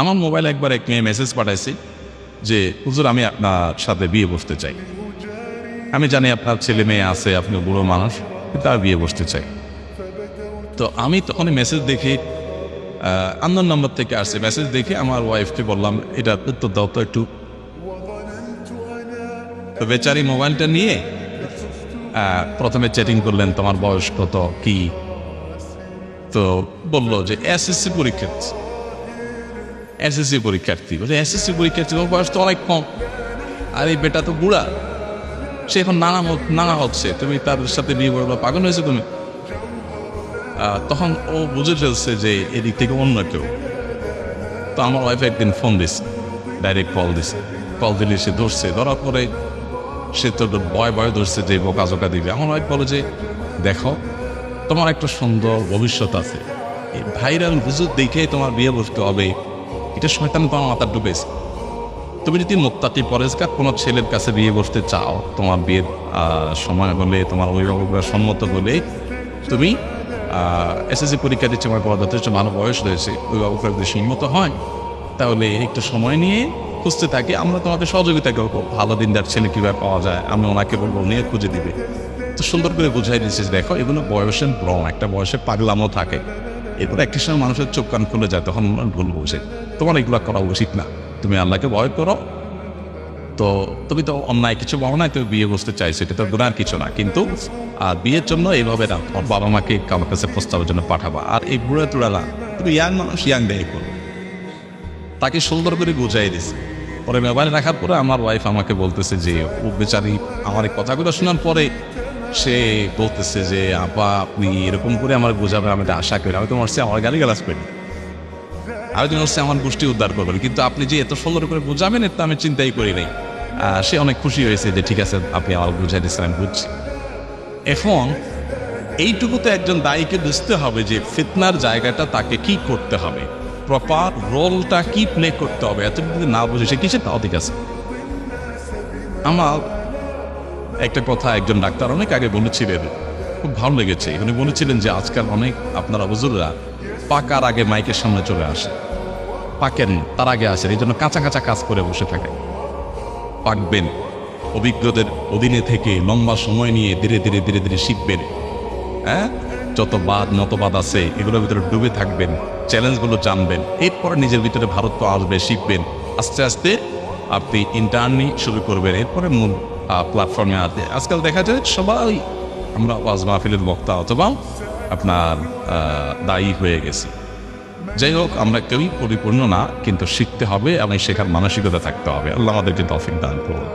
আমার মোবাইলে একবার এক মেয়ে মেসেজ পাঠাইছি যে, হুজুর, আমি আপনার সাথে বিয়ে বসতে চাই। আমি জানি আপনার ছেলে মেয়ে আছে, আপনি বুড়ো মানুষ তার বিয়ে বসতে চাই। তো আমি তখন মেসেজ দেখি আন্দোলন নম্বর থেকে আসছে। মেসেজ দেখে আমার ওয়াইফকে বললাম, এটা উত্তর দাও তো একটু। তো বেচারি মোবাইলটা নিয়ে প্রথমে চ্যাটিং করলেন, তোমার বয়স কত? কি? তো বলল যে, এসএসসি পরীক্ষা এসএসসি পরীক্ষার্থী বলে এসএসসি পরীক্ষার্থী বয়স তো অনেক কম। আর এই বেটা তো বুড়া। সে এখন নানা নানা হচ্ছে। তুমি তার সাথে বিয়ে করবে পাগল হয়েছে তুমি। তখন ও বুঝে ফেলছে যে এদিক থেকে অন্য কেউ। তো আমার ওয়াইফ একদিন ফোন দিছে। ডাইরেক্ট কল দিছে। কল দিলে সে ধরছে। ধরার পরে সে তো ভয় ভয় ধরছে যে বোকা জোকা দিবে। আমার ওয়াইফ বলে যে, দেখো, তোমার একটা সুন্দর ভবিষ্যৎ আছে। এই ভাইরাল হুজুর দেখে তোমার বিয়ে বসতে হবে। এটা শয়তান তোমার মাথা ঢুকেছে তুমি যদি মোত্তাকি পরেজকার কোনো ছেলের কাছে বিয়ে বসতে চাও, তোমার বিয়ের সময় হলে তোমার অভিভাবকরা সম্মত হলে তুমি এসএসসি পরীক্ষা দিচ্ছে আমার পর যথেষ্ট ভালো বয়স রয়েছে অভিভাবকরা যদি সম্মত হয়, তাহলে একটু সময় নিয়ে খুঁজতে থাকি, আমরা তোমাকে সহযোগিতা করব। ভালো দিন দিনদার ছেলে কীভাবে পাওয়া যায়, আমি ওনাকে বলব নিয়ে খুঁজে দিবে। তো সুন্দর করে বুঝাই দিচ্ছিস দেখো, এগুলো বয়সের ভ্রম একটা বয়সে পাগলামও থাকে। এরপর একটা সময় মানুষের চোখ কান খুলে যায়, তখন ভুল বুঝে। তোমার এগুলো করা উচিত না। তুমি আল্লাহকে ভয় করো। তো তুমি তো অন্যায় কিছু বলো না তুমি বিয়ে বসতে চাইছো, এটা তো গুণার কিছু না। কিন্তু আর বিয়ের জন্য এইভাবে না, তোমার বাবা মাকে আমার কাছে প্রস্তাবের জন্য পাঠাবা। আর এই বুড়া টুড়া না তুমি ইয়াং মানুষ, ইয়াং বিয়ে করো। তাকে সুন্দর করে বুঝাই দিছে। পরে মোবাইল রাখার পরে আমার ওয়াইফ আমাকে বলতেছে যে, ও বেচারি, আমার এই কথাগুলো শোনার পরে সে বলতেছে যে, আপা, আপনি এরকম করে আমার বোঝাবে আমি আশা করি আমি তো মরছি, আমার গালি গালাজ করি তো মরছি আমার গোষ্ঠী উদ্ধার করবেন কিন্তু আপনি যে এত সুন্দর করে বোঝাবেন এটা আমি চিন্তাই করি নাই। সে অনেক খুশি হয়েছে যে, ঠিক আছে, আপনি আমার বুঝাই দিচ্ছেন আমি বুঝছি এখন এইটুকু তো একজন দায়ীকে বুঝতে হবে যে, ফিতনার জায়গাটা তাকে কি করতে হবে। প্রপার রোলটা কি প্লে করতে হবে এত যদি না বুঝে, সে তাও ঠিক আছে? আমার একটা কথা একজন ডাক্তার অনেক আগে বলেছিলেন, খুব ভালো লেগেছে। উনি বলেছিলেন যে, আজকাল অনেক আপনারা হুজুররা পাকার আগে মাইকের সামনে চলে আসে। পাকেন তার আগে আসেন এই জন্য কাঁচা কাঁচা কাজ করে বসে থাকে। পাকবেন অভিজ্ঞদের অধীনে থেকে লম্বা সময় নিয়ে ধীরে ধীরে ধীরে ধীরে শিখবেন। হ্যাঁ? যত বাদ, মতবাদ আছে, এগুলোর ভিতরে ডুবে থাকবেন, চ্যালেঞ্জগুলো জানবেন। এরপর নিজের ভিতরে ভারত তো আসবে, শিখবেন। আস্তে আস্তে আপনি ইন্টার্নি শুরু করবেন। এরপরে মূল প্ল্যাটফর্মে আসবে। আজকাল দেখা যায় সবাই, আমরা ওয়াজ মাহফিলের বক্তা অথবা আপনার দায়ী হয়ে গেছি। যাই হোক, আমরা কেউই পরিপূর্ণ না, কিন্তু শিখতে হবে এবং শেখার মানসিকতা থাকতে হবে। আল্লাহ আমাদেরকে তফিক দান করুন।